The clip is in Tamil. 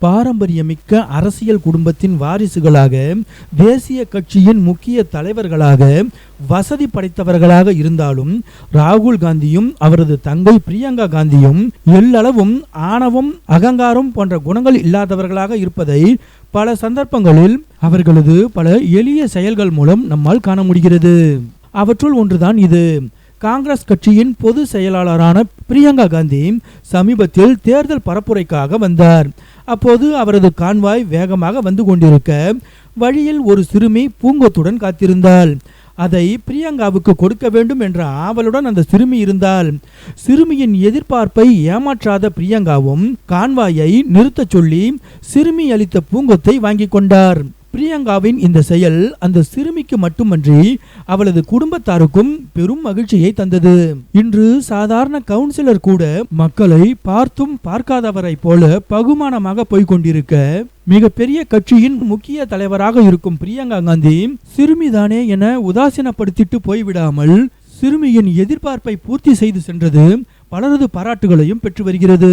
பாரம்பரியமிக்க அரசியல் குடும்பத்தின் வாரிசுகளாக தேசிய கட்சியின் முக்கிய தலைவர்களாக வசதி படைத்தவர்களாக இருந்தாலும் ராகுல் காந்தியும் அவரது தங்கை பிரியங்கா காந்தியும் எல்லளவும் ஆணவம் அகங்காரம் போன்ற குணங்கள் இல்லாதவர்களாக இருப்பதை பல சந்தர்ப்பங்களில் அவர்களது பல எளிய செயல்கள் மூலம் நம்மால் காண முடிகிறது. அவற்றுள் ஒன்றுதான் இது. காங்கிரஸ் கட்சியின் பொது செயலாளரான பிரியங்கா காந்தி சமீபத்தில் தேர்தல் பரப்புரைக்காக வந்தார். அப்போது அவரது கான்வாய் வேகமாக வந்து கொண்டிருக்க வழியில் ஒரு சிறுமி பூங்கொத்துடன் காத்திருந்தாள். அதை பிரியங்காவுக்கு கொடுக்க வேண்டும் என்ற ஆவலுடன் அந்த சிறுமி இருந்தால் சிறுமியின் எதிர்பார்ப்பை ஏமாற்றாத பிரியங்காவும் கான்வாயை நிறுத்தச் சொல்லி சிறுமி அளித்த பூங்கொத்தை வாங்கி கொண்டார். பிரியங்காவின் இந்த செயல் அந்த சிறுமிக்கு மட்டுமன்றி அவளது குடும்பத்தாருக்கும் பெரும் மகிழ்ச்சியை தந்தது. இன்று சாதாரண கவுன்சிலர் கூட மக்களை பார்த்தும் பார்க்காதவரை போல பகுமானமாக போய்கொண்டிருக்க மிகப்பெரிய கட்சியின் முக்கிய தலைவராக இருக்கும் பிரியங்கா காந்தி சிறுமிதானே என உதாசீனப்படுத்திட்டு போய்விடாமல் சிறுமியின் எதிர்பார்ப்பை பூர்த்தி செய்து சென்றது பலரது பாராட்டுகளையும் பெற்று வருகிறது.